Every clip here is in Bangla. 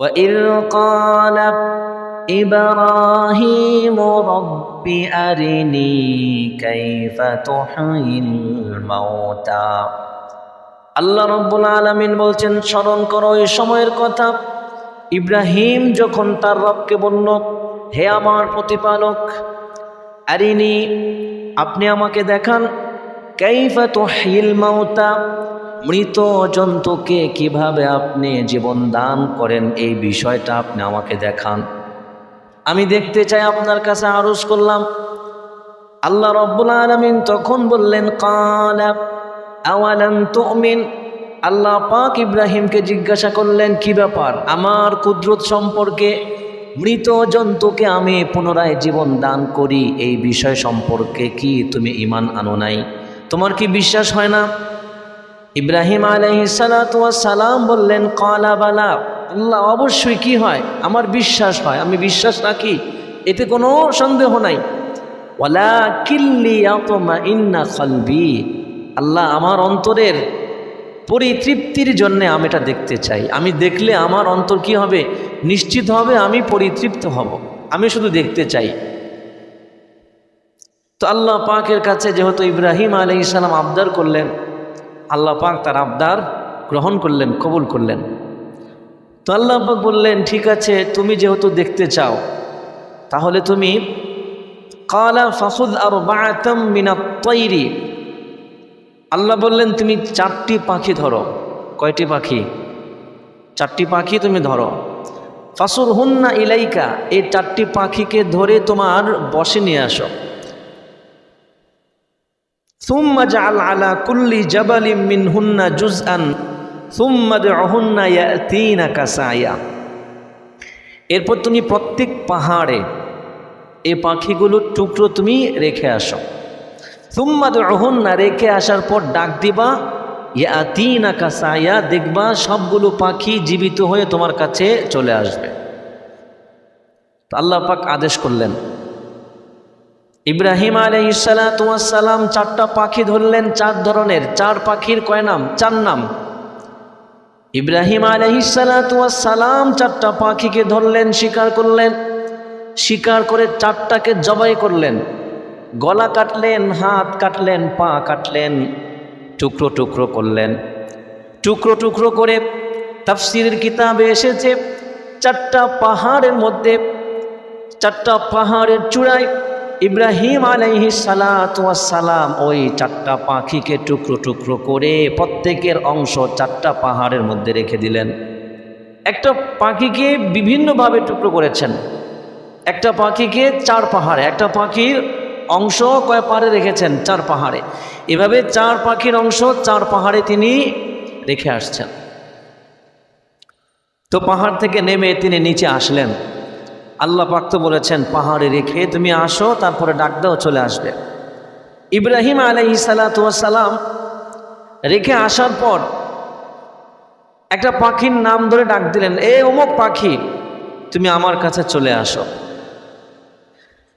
وإذ قال إبراهيم رب أرني كيف تحيي الموتى আল্লাহ রব্বুল আলমিন বলছেন স্মরণ করো এই সময়ের কথা ইব্রাহিম যখন তার রবকে বলল হে আমার প্রতিপালক আরিনি আপনি আমাকে দেখান কাইফা তুহিল মাউতা মৃত জন্তুকে কীভাবে আপনি জীবন দান করেন, এই বিষয়টা আপনি আমাকে দেখান। আমি দেখতে চাই আপনার কাছে আরজ করলাম। আল্লাহ রব্বুল আলমিন তখন বললেন, কালা আওয়ালাম তুমিন? আল্লাহ পাক ইব্রাহিমকে জিজ্ঞাসা করলেন, কি ব্যাপার? আমার কুদরত সম্পর্কে মৃত জন্তুকে আমি পুনরায় জীবন দান করি, এই বিষয় সম্পর্কে কি তুমি ইমান আনো নাই? তোমার কি বিশ্বাস হয় না? ইব্রাহিম সালাম বললেন, কলা বালা, আল্লাহ অবশ্যই কি হয়? আমার বিশ্বাস হয়। আমি বিশ্বাস রাখি। এতে কোনো সন্দেহ নাই। ওয়ালা কিল্লি ইন্না খলবি, আল্লাহ আমার অন্তরের পরিতৃপ্তির জন্যে আমি এটা দেখতে চাই। আমি দেখলে আমার অন্তর কি হবে? নিশ্চিত হবে আমি পরিতৃপ্ত হব। আমি শুধু দেখতে চাই। তো আল্লাহ পাকের কাছে যেহেতু ইব্রাহিম আলী ইসলাম আবদার করলেন আল্লাহ পাক তার আবদার গ্রহণ করলেন, কবুল করলেন। তো আল্লাহ পাক বললেন, ঠিক আছে, তুমি যেহেতু দেখতে চাও, তাহলে তুমি কালা ফাহুদ আর মিনা তৈরি আল্লাহ বললেন, তুমি চারটি পাখি ধরো। কয়টি পাখি? চারটি পাখি তুমি ধরো। ফাসুর হুন্না ইলাইকা, এই চারটি পাখিকে ধরে তোমার বসে নিয়ে আসো। আলা কুল্লি মিন হুন্না কাসায়া। এরপর তুমি প্রত্যেক পাহাড়ে এই পাখিগুলোর টুকরো তুমি রেখে আসো। সুম্মাদ না রেখে আসার পর ডাক দিবা, ইয়াতিনা কাসায়া, দেখবা সবগুলো পাখি জীবিত হয়ে তোমার কাছে চলে আসবে। আল্লাহ পাক আদেশ করলেন ইব্রাহিম আলহিসালাম চারটা পাখি ধরলেন, চার ধরনের। চার পাখির কয় নাম? চার নাম। ইব্রাহিম আলহিসালাম চারটা পাখিকে ধরলেন, শিকার করলেন। শিকার করে চারটাকে জবাই করলেন। গলা কাটলেন, হাত কাটলেন, পা কাটলেন, টুকরো টুকরো করলেন। টুকরো টুকরো করে তাফসিরের কিতাবে এসেছে, চারটা পাহাড়ের মধ্যে, চারটা পাহাড়ের চূড়ায় ইব্রাহিম আলাইহি সালাম ওই চারটা পাখিকে টুকরো টুকরো করে প্রত্যেকের অংশ চারটা পাহাড়ের মধ্যে রেখে দিলেন। একটা পাখিকে বিভিন্নভাবে টুকরো করেছেন। একটা পাখিকে চার পাহাড়ে, একটা পাখির অংশ কয় পাহাড়ে রেখেছেন? চার পাহাড়ে। এভাবে চার পাখির অংশ চার পাহাড়ে তিনি রেখে আসছেন। তো পাহাড় থেকে নেমে তিনি নিচে আসলেন। আল্লাহ পাক তো বলেছেন, পাহাড়ে রেখে তুমি আসো, তারপরে ডাক দাও, চলে আসবে। ইব্রাহিম আলহি সালাম রেখে আসার পর একটা পাখির নাম ধরে ডাক দিলেন, এ অমুক পাখি, তুমি আমার কাছে চলে আসো।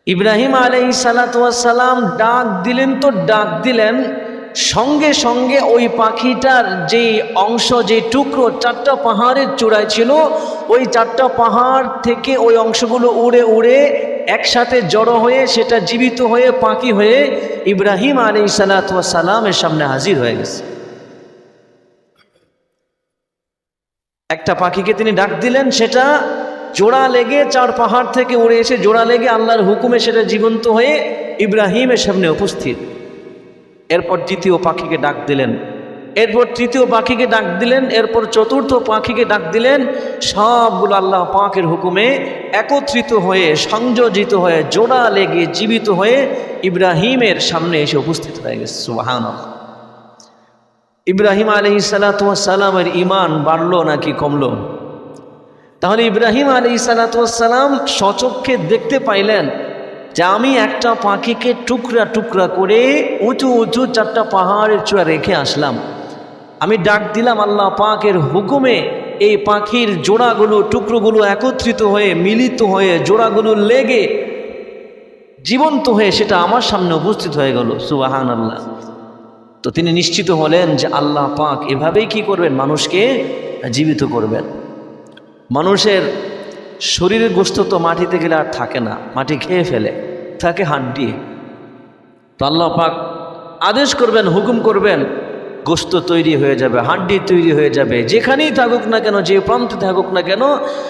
ইব্রাহিম আলাই সালাতাম ডাক দিলেন তো ডাক দিলেন, সঙ্গে সঙ্গে ওই পাখিটার যে অংশ যে টুকরো, চারটা পাহাড়ের চূড়ায় ছিল ওই চারটা পাহাড় থেকে ওই অংশগুলো উড়ে উড়ে একসাথে জড়ো হয়ে সেটা জীবিত হয়ে পাখি হয়ে ইব্রাহিম আলী সালাতামের সামনে হাজির হয়ে গেছে। একটা পাখিকে তিনি ডাক দিলেন, সেটা জোড়া লেগে চার পাহাড় থেকে উড়ে এসে জোড়া লেগে আল্লাহর হুকুমে সেটা জীবন্ত হয়ে ইব্রাহিমের সামনে উপস্থিত। এরপর দ্বিতীয় পাখিকে ডাক দিলেন এরপর তৃতীয় পাখিকে ডাক দিলেন, এরপর চতুর্থ পাখিকে ডাক দিলেন, সবগুলো আল্লাহ পাকের হুকুমে একত্রিত হয়ে, সংযোজিত হয়ে, জোড়া লেগে জীবিত হয়ে ইব্রাহিমের সামনে এসে উপস্থিত হয়ে গেছে। সুবাহান ইব্রাহিম আলহি সালাতামের ইমান বাড়লো নাকি কমল? তাহলে ইব্রাহিম আলী সালাতাম সচক্ষে দেখতে পাইলেন যে আমি একটা পাখিকে টুকরা টুকরা করে উঁচু উঁচু চারটা পাহাড়ের চূড়া রেখে আসলাম। আমি ডাক দিলাম আল্লাহ পাকের হুকুমে এই পাখির জোড়াগুলো, টুকরোগুলো একত্রিত হয়ে, মিলিত হয়ে, জোড়াগুলো লেগে জীবন্ত হয়ে সেটা আমার সামনে উপস্থিত হয়ে গেল। সুবাহান আল্লাহ তো তিনি নিশ্চিত হলেন যে আল্লাহ পাক এভাবেই কি করবেন? মানুষকে জীবিত করবেন। মানুষের শরীরের গোস্ত তো মাটিতে গেলে আর থাকে না, মাটি খেয়ে ফেলে, থাকে হাড্ডি। তো আল্লাহ পাক আদেশ করবেন, হুকুম করবেন গোস্ত তৈরি হয়ে যাবে, হাড্ডি তৈরি হয়ে যাবে, যেখানেই থাকুক না কেন, যে প্রান্তে থাকুক না কেন,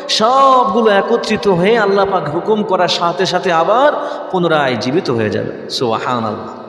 সবগুলো একত্রিত হয়ে আল্লাহ পাক হুকুম করার সাথে সাথে আবার পুনরায় জীবিত হয়ে যাবে। সোহান আল্লাহ